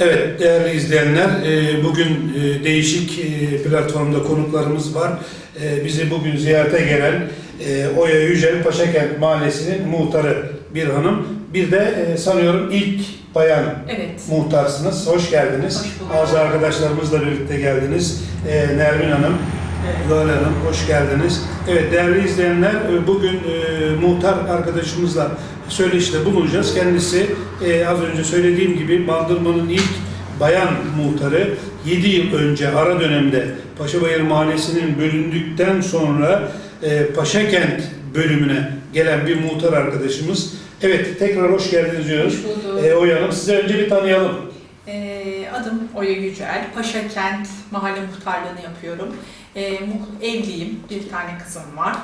Evet değerli izleyenler, e, bugün e, değişik e, platformda konuklarımız var. Bizi bugün ziyarete gelen Oya Yücel Paşakent Mahallesi'nin muhtarı bir hanım. Bir de sanıyorum ilk bayan Evet. muhtarsınız. Hoş geldiniz. Hoş. Bazı arkadaşlarımızla birlikte geldiniz. Nermin Hanım, Zuhal Hanım hoş geldiniz. Evet değerli izleyenler bugün muhtar arkadaşımızla söyleşide bulunacağız. Kendisi e, az önce söylediğim gibi Bandırma'nın ilk bayan muhtarı 7 yıl önce ara dönemde Paşabayır Mahallesi'nin bölündükten sonra e, Paşakent bölümüne gelen bir muhtar arkadaşımız. Evet tekrar hoş geldiniz diyoruz. Hoş bulduk. E, Oya Hanım size önce bir tanıyalım. Ee, adım Oya Yücel. Paşakent mahalle muhtarlığını yapıyorum. Mu- evliyim. Bir tane kızım var.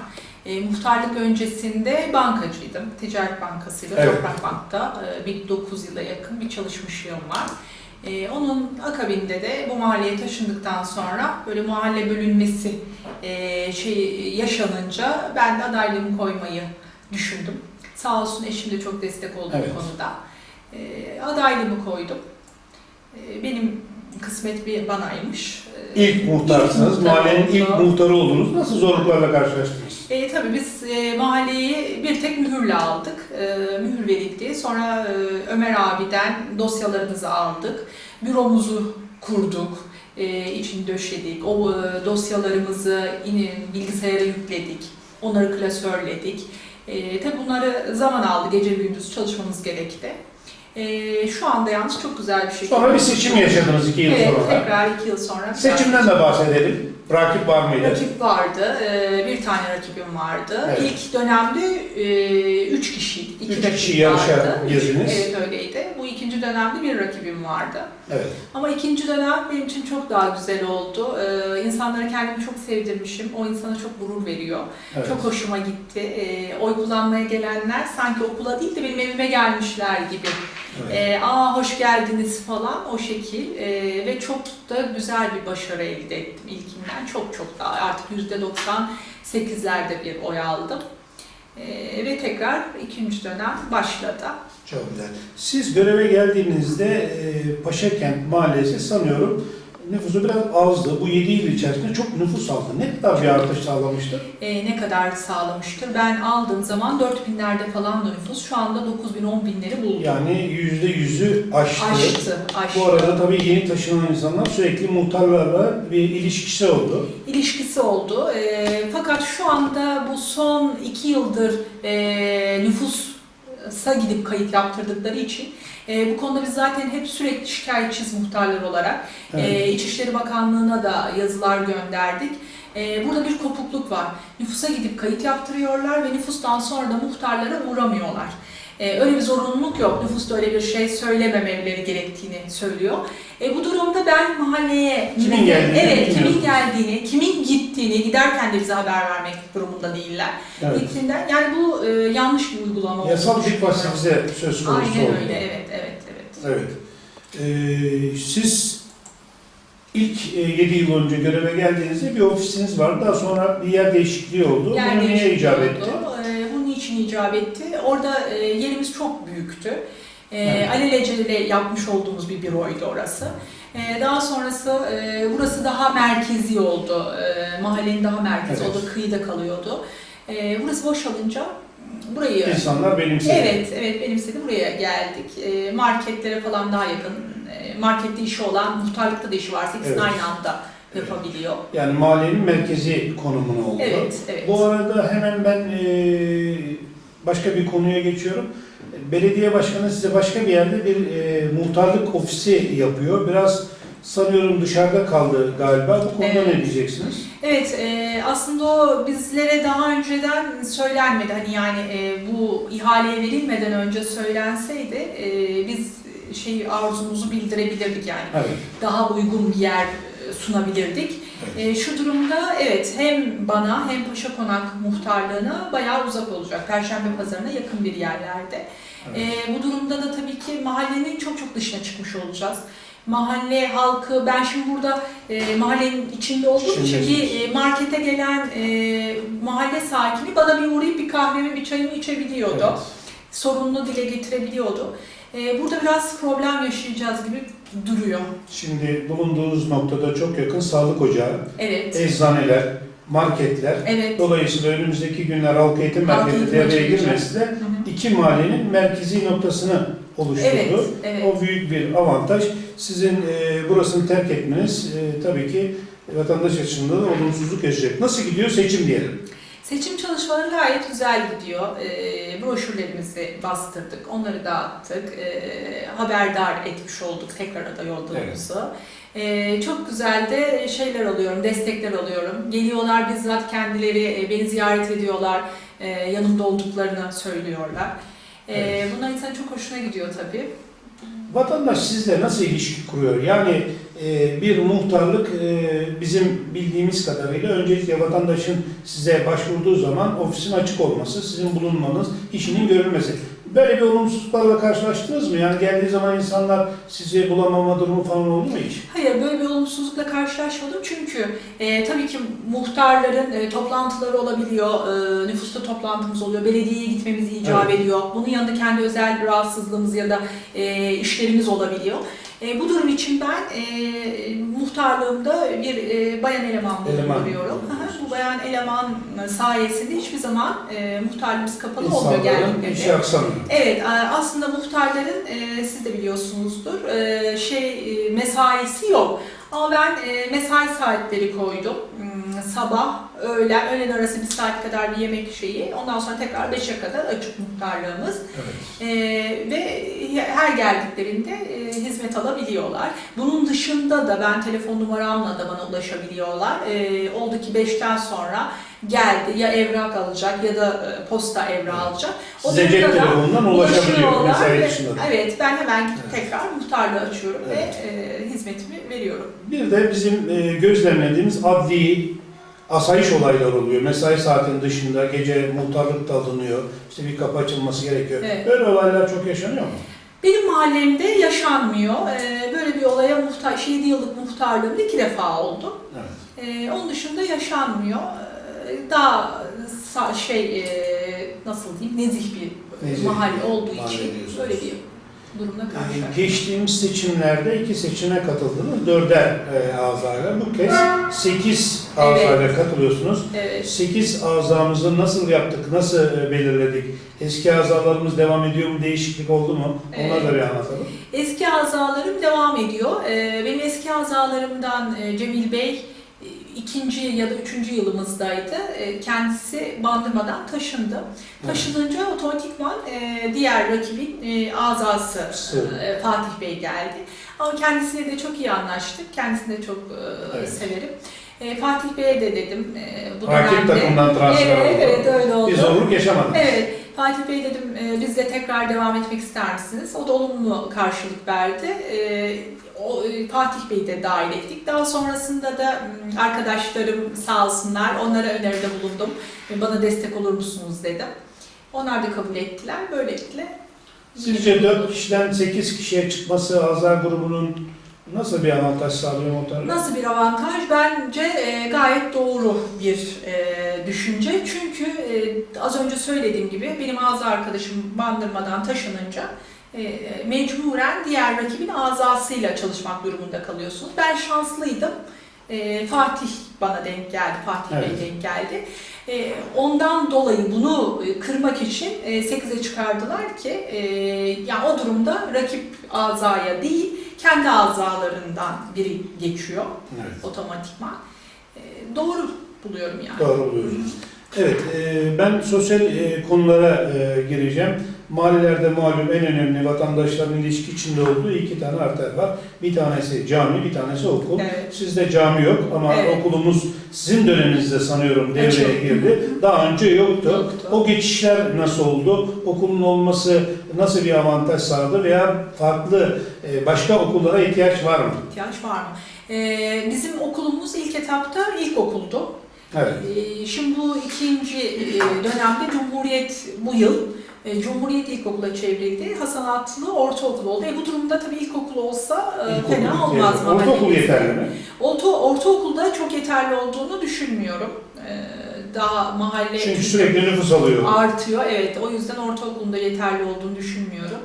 Ee, muhtarlık öncesinde bankacıydım. Ticaret Bankası'yla Evet. Toprak Bank'ta e, bir 9 yıla yakın bir çalışmışlığım var. Ee, onun akabinde de bu mahalleye taşındıktan sonra böyle mahalle bölünmesi e, şey yaşanınca ben de adaylığımı koymayı düşündüm. Sağ olsun eşim de çok destek oldu Evet. bu konuda. E, adaylığımı koydum. E, benim kısmet bir banaymış. İlk muhtarsınız. muhtar Mahallenin ilk oldu. muhtarı oldunuz. Nasıl zorluklarla karşılaştınız? E, tabii biz e, mahalleyi bir tek mühürle aldık. E, mühür verildi. Sonra e, Ömer abiden dosyalarımızı aldık. Büromuzu kurduk. E, içini döşedik. O e, dosyalarımızı yine bilgisayara yükledik. Onları klasörledik. E, tabii bunları zaman aldı. Gece gündüz çalışmamız gerekti. E, şu anda yalnız çok güzel bir şekilde. Sonra bir seçim yaşadınız iki yıl Evet, sonra. tekrar iki yıl sonra. Seçimden de bahsedelim. Rakip var mıydı? Rakip vardı. Ee, Bir tane rakibim vardı. Evet. İlk dönemde e, üç kişiydik. İki Üç kişi yarışa vardı. girdiniz. Evet öyleydi. Dönemde bir rakibim vardı. Evet. Ama ikinci dönem benim için çok daha güzel oldu. Ee, İnsanlara kendimi çok sevdirmişim. O insana çok gurur veriyor. evet. Çok hoşuma gitti. Ee, Oy kullanmaya gelenler sanki okula değil de benim evime gelmişler gibi. evet. Ee, aa hoş geldiniz falan o şekil Ee, ve çok da güzel bir başarı elde ettim ilkinden çok çok daha artık yüzde 98'lerde bir oy aldım Ee, ve tekrar ikinci dönem başladı. Çok güzel. Siz göreve geldiğinizde e, Paşakent Mahallesi sanıyorum nüfusu biraz azdı. Bu 7 yıl içerisinde çok nüfus aldı. Ne kadar bir artış sağlamıştır? Ee, ne kadar sağlamıştır? Ben aldığım zaman 4000'lerde falan da nüfus şu anda 9000 10 binleri buldu. Yani yüzde yüzü aştı. Aştı, aştı. Bu arada tabii yeni taşınan insanlar sürekli muhtarlarla bir ilişkisi oldu. ilişkisi oldu. Ee, fakat şu anda bu son iki yıldır e, nüfusa gidip kayıt yaptırdıkları için e, bu konuda biz zaten hep sürekli şikayetçiyiz muhtarlar olarak. Evet. E, İçişleri Bakanlığı'na da yazılar gönderdik. E, burada bir kopukluk var. Nüfusa gidip kayıt yaptırıyorlar ve nüfustan sonra da muhtarlara uğramıyorlar. E, öyle bir zorunluluk yok. Nüfusta öyle bir şey söylememeleri gerektiğini söylüyor. E, bu durumda ben mahalleye Kimin geldiğini evet kimin geldiğini, kimin gittiğini giderken de bize haber vermek durumunda değiller. Evet. Gittiğinden yani bu e, yanlış bir uygulama Yasal bir pasifize söz konusu Aynen oldu. öyle. Evet, evet, evet. Evet. Ee, siz ilk 7 yıl önce göreve geldiğinizde bir ofisiniz vardı. Daha sonra bir yer değişikliği oldu. Yer Bunu niye değişikliği icap oldu. etti? İçin icap etti. Orada e, yerimiz çok büyüktü. Ee, Evet. Alelacele yapmış olduğumuz bir büroydu orası. Ee, daha sonrası e, burası daha merkezi oldu. Ee, mahallenin daha merkezi Evet. oldu. Kıyıda kalıyordu. Ee, burası boşalınca burayı İnsanlar benimsedi. Evet, evet benimsedi. Buraya geldik. Ee, marketlere falan daha yakın. Ee, markette işi olan, muhtarlıkta da işi varsa ikisini Evet. aynı anda yapabiliyor. Yani mahallenin merkezi konumuna oldu. Evet, evet. Bu arada hemen ben e, başka bir konuya geçiyorum. Belediye başkanı size başka bir yerde bir e, muhtarlık ofisi yapıyor. Biraz sanıyorum dışarıda kaldı galiba. Bu konuda Evet. ne diyeceksiniz? Evet, e, aslında o bizlere daha önceden söylenmedi. Hani yani e, bu ihaleye verilmeden önce söylenseydi e, biz şey arzumuzu bildirebilirdik yani. Evet. Daha uygun bir yer sunabilirdik. E, şu durumda evet hem bana hem Paşa Konak muhtarlığına bayağı uzak olacak. Perşembe pazarına yakın bir yerlerde. Evet. E, bu durumda da tabii ki mahallenin çok çok dışına çıkmış olacağız. Mahalle halkı, ben şimdi burada e, mahallenin içinde olduğum için bir e, markete gelen e, mahalle sakini bana bir uğrayıp bir kahvemi, bir çayımı içebiliyordu. Evet. Sorununu dile getirebiliyordu. E, burada biraz problem yaşayacağız gibi duruyor. Şimdi bulunduğunuz noktada çok yakın sağlık ocağı, Evet. eczaneler, marketler. Evet. Dolayısıyla önümüzdeki günler halk eğitim merkezi devreye girmesi de iki mahallenin merkezi noktasını oluşturdu. Evet, evet. O büyük bir avantaj. Sizin e, burasını terk etmeniz e, tabii ki vatandaş açısından da olumsuzluk yaşayacak. Nasıl gidiyor seçim diyelim? Seçim çalışmaları gayet güzel gidiyor. E, broşürlerimizi bastırdık, onları dağıttık, e, haberdar etmiş olduk tekrar aday olduğumuzu. E, çok güzel de şeyler alıyorum, destekler alıyorum. Geliyorlar bizzat kendileri e, beni ziyaret ediyorlar, e, yanımda olduklarını söylüyorlar. E, Evet. Bunlar insan çok hoşuna gidiyor tabii. Vatandaş sizle nasıl ilişki kuruyor? Yani e, bir muhtarlık e, bizim bildiğimiz kadarıyla öncelikle vatandaşın size başvurduğu zaman ofisin açık olması, sizin bulunmanız, işinin görülmesi. Böyle bir olumsuzluklarla karşılaştınız mı? Yani geldiği zaman insanlar sizi bulamama durumu falan oldu mu hiç? Hayır böyle bir olumsuzlukla karşılaşmadım çünkü e, tabii ki muhtarların e, toplantıları olabiliyor, e, nüfusta toplantımız oluyor, belediyeye gitmemiz icap ediyor. Bunun yanında kendi özel rahatsızlığımız ya da e, işlerimiz olabiliyor. E, bu durum için ben e, muhtarlığımda bir e, bayan eleman. Aha, Bu bayan eleman sayesinde hiçbir zaman e, muhtarlığımız kapalı olmuyor İnsanların geldiklerinde. işi aksamıyor. Evet, aslında muhtarların e, siz de biliyorsunuzdur e, şey e, mesaisi yok. Ama ben e, mesai saatleri koydum. Sabah, öğlen, öğlen arası bir saat kadar bir yemek şeyi. Ondan sonra tekrar 5'e kadar açık muhtarlığımız. Evet. E, ve her geldiklerinde e, hizmet alabiliyorlar. Bunun dışında da ben telefon numaramla da bana ulaşabiliyorlar. E, oldu ki 5'ten sonra geldi ya evrak alacak ya da e, posta evrağı alacak. O Size cep telefonundan ulaşabiliyor mesai dışında. da. Evet, ben hemen tekrar muhtarlığı açıyorum Evet. ve e, hizmetimi veriyorum. Bir de bizim e, gözlemlediğimiz adli asayiş olayları oluyor. Mesai saatinin dışında gece muhtarlık da alınıyor. İşte bir kapı açılması gerekiyor. Evet. Böyle olaylar çok yaşanıyor mu? Benim mahallemde yaşanmıyor. E, böyle bir olaya muhtar, 7 yıllık muhtarlığımda iki defa oldu. Evet. E, onun dışında yaşanmıyor. E, daha şey e, nasıl diyeyim nezih bir Nezih mahalle olduğu mahalle için böyle bir durumla Ee, karşılaştık. Geçtiğimiz seçimlerde iki seçime katıldınız. Dörder e, azayla. Bu kez sekiz azayla katılıyorsunuz. Evet. Sekiz azamızı nasıl yaptık, nasıl e, belirledik? Eski azalarımız devam ediyor mu, değişiklik oldu mu? Onları da bir anlatalım. Eski azalarım devam ediyor. Ee, Benim eski azalarımdan e, Cemil Bey e, ikinci ya da üçüncü yılımızdaydı. E, Kendisi Bandırma'dan taşındı. Taşınınca otomatikman e, diğer rakibin e, azası e, Fatih Bey geldi. Ama kendisiyle de çok iyi anlaştık. Kendisini de çok e, Evet. severim. E, Fatih Bey'e de dedim e, bu Rakip dönemde. takımdan transfer Evet, oldu. evet öyle oldu. Bir zorluk yaşamadık. Evet, Fatih Bey dedim e, bizle tekrar devam etmek ister misiniz? O da olumlu karşılık verdi. E, o, e, Fatih Bey'i de dahil ettik. Daha sonrasında da arkadaşlarım sağ olsunlar onlara öneride bulundum. E, Bana destek olur musunuz dedim. Onlar da kabul ettiler. Böylelikle Sizce 4 kişiden 8 kişiye çıkması Azar grubunun nasıl bir avantaj sağlıyor muhtarlık? Nasıl bir avantaj? Bence e, gayet doğru bir e, düşünce. Çünkü e, az önce söylediğim gibi benim ağza arkadaşım Bandırma'dan taşınınca e, mecburen diğer rakibin azasıyla çalışmak durumunda kalıyorsunuz. Ben şanslıydım. E, Fatih bana denk geldi, Fatih Evet. Bey denk geldi. E, ondan dolayı bunu e, kırmak için e, 8'e çıkardılar ki e, yani o durumda rakip azaya değil kendi azalarından biri geçiyor Evet. otomatikman. E, doğru buluyorum yani. Doğru buluyorsunuz. Evet, e, ben sosyal e, konulara e, gireceğim. Mahallelerde malum en önemli vatandaşların ilişki içinde olduğu iki tane arter var. Bir tanesi cami, bir tanesi okul. Evet. Sizde cami yok ama Evet. okulumuz sizin döneminizde sanıyorum devreye girdi. Daha önce yoktu. Yoktu. O geçişler nasıl oldu? Okulun olması nasıl bir avantaj sağladı veya farklı e, başka okullara ihtiyaç var mı? İhtiyaç var mı? E, bizim okulumuz ilk etapta ilkokuldu. Evet. E, şimdi bu ikinci e, dönemde Cumhuriyet bu yıl e, Cumhuriyet İlkokulu'na çevrildi. Hasan Atlı Ortaokul oldu. E, bu durumda tabii ilkokul olsa e, İlkokul fena olmaz Ortaokul mahallemizde. yeterli mi? Orta, ortaokulda çok yeterli olduğunu düşünmüyorum. E, daha mahalle Çünkü sürekli nüfus alıyor. artıyor. Evet, o yüzden ortaokulunda yeterli olduğunu düşünmüyorum.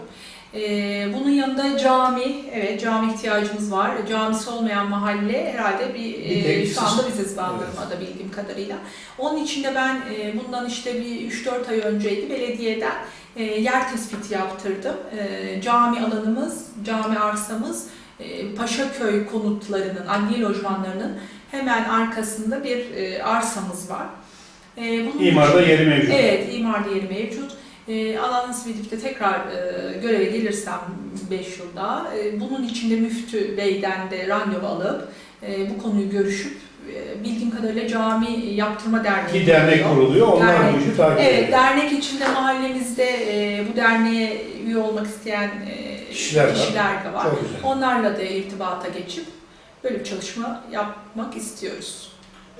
Ee, bunun yanında cami, evet cami ihtiyacımız var. Camisi olmayan mahalle herhalde bir, Bir e, şu anda biziz Bandırma'da bildiğim kadarıyla. Onun için de ben e, bundan işte bir 3-4 ay önceydi belediyeden e, yer tespiti yaptırdım. E, cami alanımız, cami arsamız e, Paşaköy konutlarının, adliye lojmanlarının hemen arkasında bir e, arsamız var. E, bunun İmarda için- yeri mevcut. Evet, imar yeri mevcut. E, nasip edip de tekrar e, göreve gelirsem 5 yılda e, bunun içinde Müftü Bey'den de randevu alıp e, bu konuyu görüşüp e, bildiğim kadarıyla cami yaptırma derneği Bir dernek kuruluyor. kuruluyor. Onlar Dernek. bu işi takip Evet, ediyor. dernek içinde mahallemizde e, bu derneğe üye olmak isteyen e, Kişiler var. kişiler de var. Çok güzel. Onlarla da irtibata geçip böyle bir çalışma yapmak istiyoruz.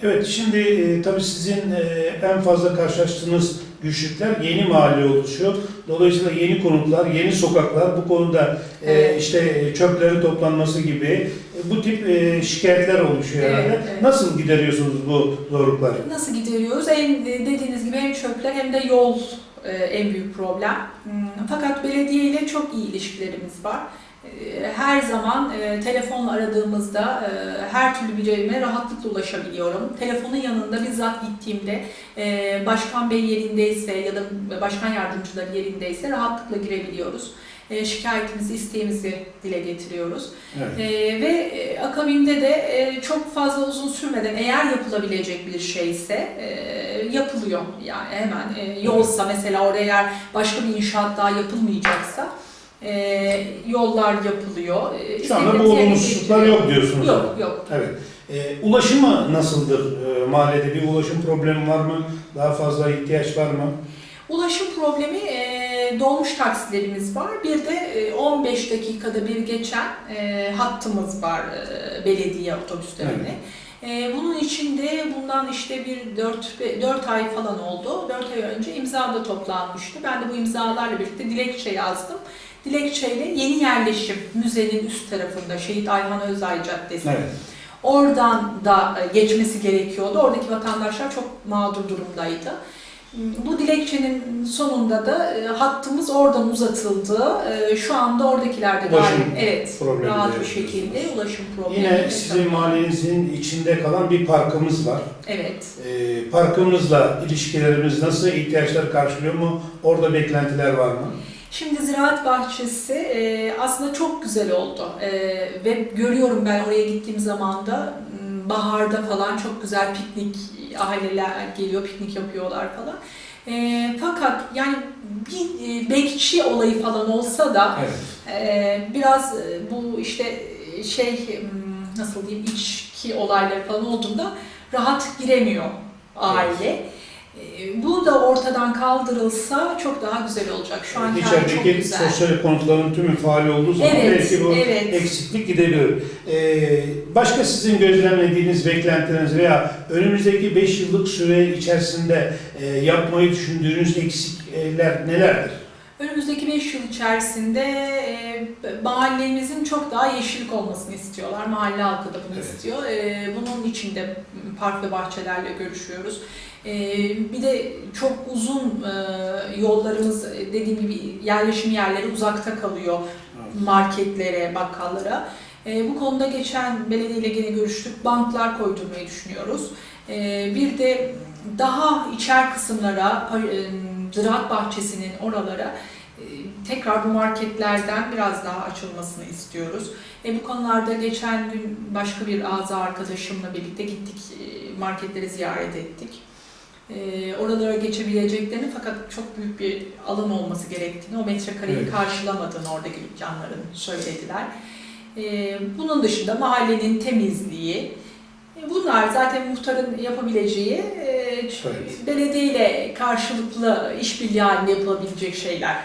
Evet, şimdi e, tabii sizin e, en fazla karşılaştığınız güçlükler yeni mahalle oluşuyor. Dolayısıyla yeni konutlar, yeni sokaklar, bu konuda e, Evet. işte e, çöplerin toplanması gibi e, bu tip e, şikayetler oluşuyor Evet, herhalde. evet. Nasıl gideriyorsunuz bu zorlukları? Nasıl gideriyoruz? En dediğiniz gibi hem çöpler hem de yol e, en büyük problem. Hmm, Fakat belediye ile çok iyi ilişkilerimiz var. E, Her zaman e, telefonla aradığımızda e, her türlü birime rahatlıkla ulaşabiliyorum. Telefonun yanında bizzat gittiğimde e, başkan bey yerindeyse ya da başkan yardımcıları yerindeyse rahatlıkla girebiliyoruz. E, Şikayetimizi, isteğimizi dile getiriyoruz. Evet. Ee, ve e, akabinde de e, çok fazla uzun sürmeden eğer yapılabilecek bir şeyse e, yapılıyor. Yani hemen e, yolsa mesela oraya eğer başka bir inşaat daha yapılmayacaksa e, yollar yapılıyor. E, Şu anda bu olumsuzluklar yok diyorsunuz. Yok yok. Evet. E, ulaşımı nasıldır e, mahallede? Bir ulaşım problemi var mı? Daha fazla ihtiyaç var mı? Ulaşım problemi e, dolmuş taksilerimiz var. Bir de e, 15 dakikada bir geçen e, hattımız var e, belediye otobüslerine. E, bunun içinde bundan işte bir 4, 4 ay falan oldu. 4 ay önce imza da toplanmıştı. Ben de bu imzalarla birlikte dilekçe yazdım. Dilekçeyle yeni yerleşim müzenin üst tarafında Şehit Ayhan Özay Caddesi. Evet. Oradan da e, geçmesi gerekiyordu. Oradaki vatandaşlar çok mağdur durumdaydı. Bu dilekçenin sonunda da e, hattımız oradan uzatıldı. E, Şu anda oradakiler de Ulaşım dahil, evet, rahat bir şekilde ulaşım problemi. Yine sizin mahallenizin içinde kalan bir parkımız var. Evet. Parkımızla ilişkilerimiz nasıl? İhtiyaçlar karşılıyor mu? Orada beklentiler var mı? Şimdi ziraat bahçesi e, aslında çok güzel oldu E, ve görüyorum ben oraya gittiğim zaman da baharda falan çok güzel piknik aileler geliyor, piknik yapıyorlar falan. E, fakat yani bir e, bekçi olayı falan olsa da Evet. Ee, biraz e, bu işte e, şey nasıl diyeyim içki olayları falan olduğunda rahat giremiyor aile. Ee, Bu da ortadan kaldırılsa çok daha güzel olacak. Şu an hali çok güzel. sosyal konutların tümü faal olduğu zaman Evet, belki bu evet. eksiklik gidebilir. Ee, başka sizin gözlemlediğiniz beklentileriniz veya önümüzdeki 5 yıllık süre içerisinde e, yapmayı düşündüğünüz eksikler nelerdir? Önümüzdeki 5 yıl içerisinde e, mahallemizin çok daha yeşillik olmasını istiyorlar. Mahalle halkı da bunu Evet. istiyor. E, bunun için de park ve bahçelerle görüşüyoruz. E, bir de çok uzun e, yollarımız e, dediğim gibi yerleşim yerleri uzakta kalıyor marketlere, bakkallara. E, bu konuda geçen belediyeyle gene görüştük. Banklar koydurmayı düşünüyoruz. E, bir de daha içer kısımlara, e, ziraat bahçesinin oralara e, tekrar bu marketlerden biraz daha açılmasını istiyoruz. E, bu konularda geçen gün başka bir ağza arkadaşımla birlikte gittik, e, marketleri ziyaret ettik. E, oralara geçebileceklerini fakat çok büyük bir alan olması gerektiğini, o metrekareyi Evet. karşılamadığını oradaki dükkanların söylediler. E, bunun dışında mahallenin temizliği, e, bunlar zaten muhtarın yapabileceği, e, Evet. belediye ile karşılıklı işbirliği halinde yapılabilecek şeyler.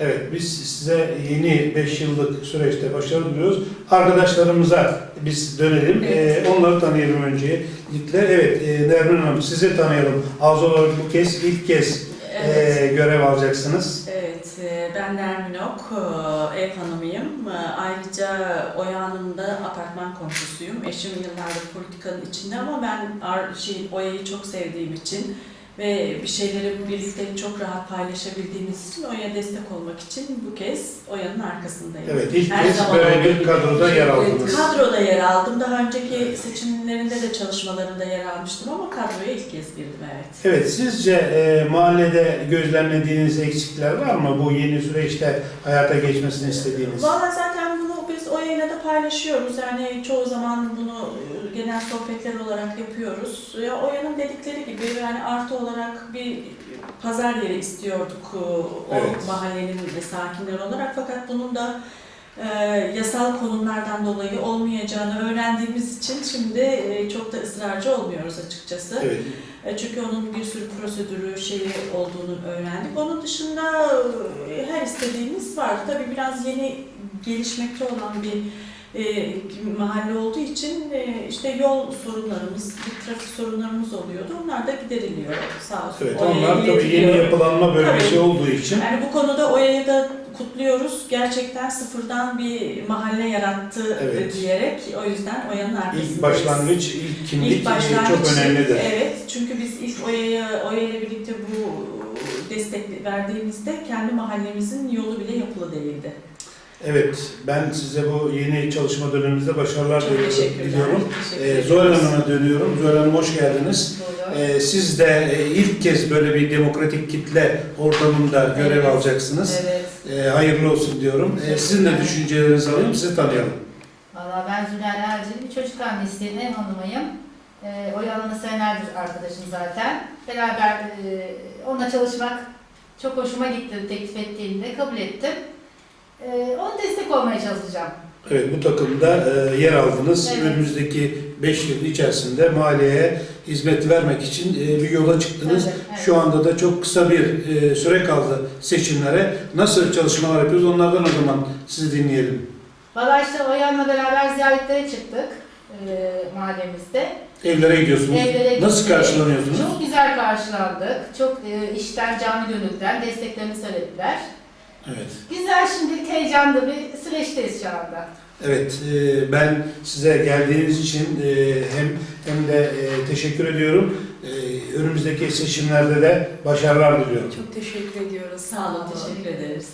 Evet, biz size yeni 5 yıllık süreçte başarı diliyoruz. Arkadaşlarımıza biz dönelim. Evet. Ee, onları tanıyalım öncelikle. Evet, e, Nermin Hanım sizi tanıyalım. Az olarak bu kez ilk kez e, görev alacaksınız. Evet, e, ben Nermin Ok, e, ev hanımıyım. E, Ayrıca Oya Hanım da apartman komşusuyum. Eşim yıllardır politikanın içinde ama ben şey, Oya'yı çok sevdiğim için ve bir şeyleri birlikte çok rahat paylaşabildiğimiz için Oya'ya destek olmak için bu kez Oya'nın arkasındayım. Evet, ilk Her kez böyle bir kadroda yer aldınız. Kadroda yer aldım. Daha önceki seçimlerinde de çalışmalarında yer almıştım ama kadroya ilk kez girdim evet. Evet, sizce e, mahallede gözlemlediğiniz eksikler var mı bu yeni süreçte hayata geçmesini istediğiniz? Valla zaten bunu biz Oya'yla da paylaşıyoruz. Yani çoğu zaman genel sohbetler olarak yapıyoruz. Ya Oya'nın dedikleri gibi yani artı olarak bir pazar yeri istiyorduk e, o Evet. mahallenin sakinleri olarak. Fakat bunun da e, yasal konumlardan dolayı olmayacağını öğrendiğimiz için şimdi e, çok da ısrarcı olmuyoruz açıkçası. Evet, E, Çünkü onun bir sürü prosedürü, şeyi olduğunu öğrendik. Onun dışında e, her istediğimiz var. Tabii biraz yeni gelişmekte olan bir e, mahalle olduğu için e, işte yol sorunlarımız, trafik sorunlarımız oluyordu. Onlar da gideriliyor sağ olsun. evet Oya'ya onlar tabii yeni yapılanma bölgesi Tabii. olduğu için Yani bu konuda Oya'yı da kutluyoruz. Gerçekten sıfırdan bir mahalle yarattı Evet. diyerek o yüzden Oya'nın arkasındayız. ilk başlangıç, ilk kimlik İlk başlangıç çok önemlidir. Evet, çünkü biz ilk Oya'ya Oya ile birlikte bu destek verdiğimizde kendi mahallemizin yolu bile yapılı değildi. Evet, ben size bu yeni çalışma döneminizde başarılar Çok diliyorum. Ee. Zuhal Hanım'a dönüyorum. Zuhal Hanım hoş geldiniz. Ee, siz de e, ilk kez böyle bir demokratik kitle ortamında görev Evet. alacaksınız. Evet. Ee, hayırlı olsun diyorum. Ee, sizin de düşüncelerinizi alayım, sizi tanıyalım. Valla ben Zülal Ercil, bir çocuk annesiyim, ev hanımıyım. Ee, o yanına senelerdir arkadaşım zaten. Beraber e, onunla çalışmak çok hoşuma gitti teklif ettiğinde, kabul ettim. Ona destek olmaya çalışacağım. Evet, bu takımda e, yer aldınız. Evet. Önümüzdeki 5 yıl içerisinde mahalleye hizmet vermek için e, bir yola çıktınız. Tabii, evet. Şu anda da çok kısa bir e, süre kaldı seçimlere. Nasıl çalışmalar yapıyoruz onlardan o zaman sizi dinleyelim. Valla işte o yanla beraber ziyaretlere çıktık e, mahallemizde. Evlere gidiyorsunuz. Evlere Nasıl gittik. karşılanıyorsunuz? Çok güzel karşılandık. Çok e, işten, canlı gönülden desteklerini söylediler. Evet. Güzel şimdilik heyecanlı bir süreçteyiz şu anda. Evet, e, ben size geldiğiniz için e, hem hem de e, teşekkür ediyorum. E, Önümüzdeki seçimlerde de başarılar diliyorum. Çok teşekkür ediyoruz. Sağ olun, teşekkür ederiz.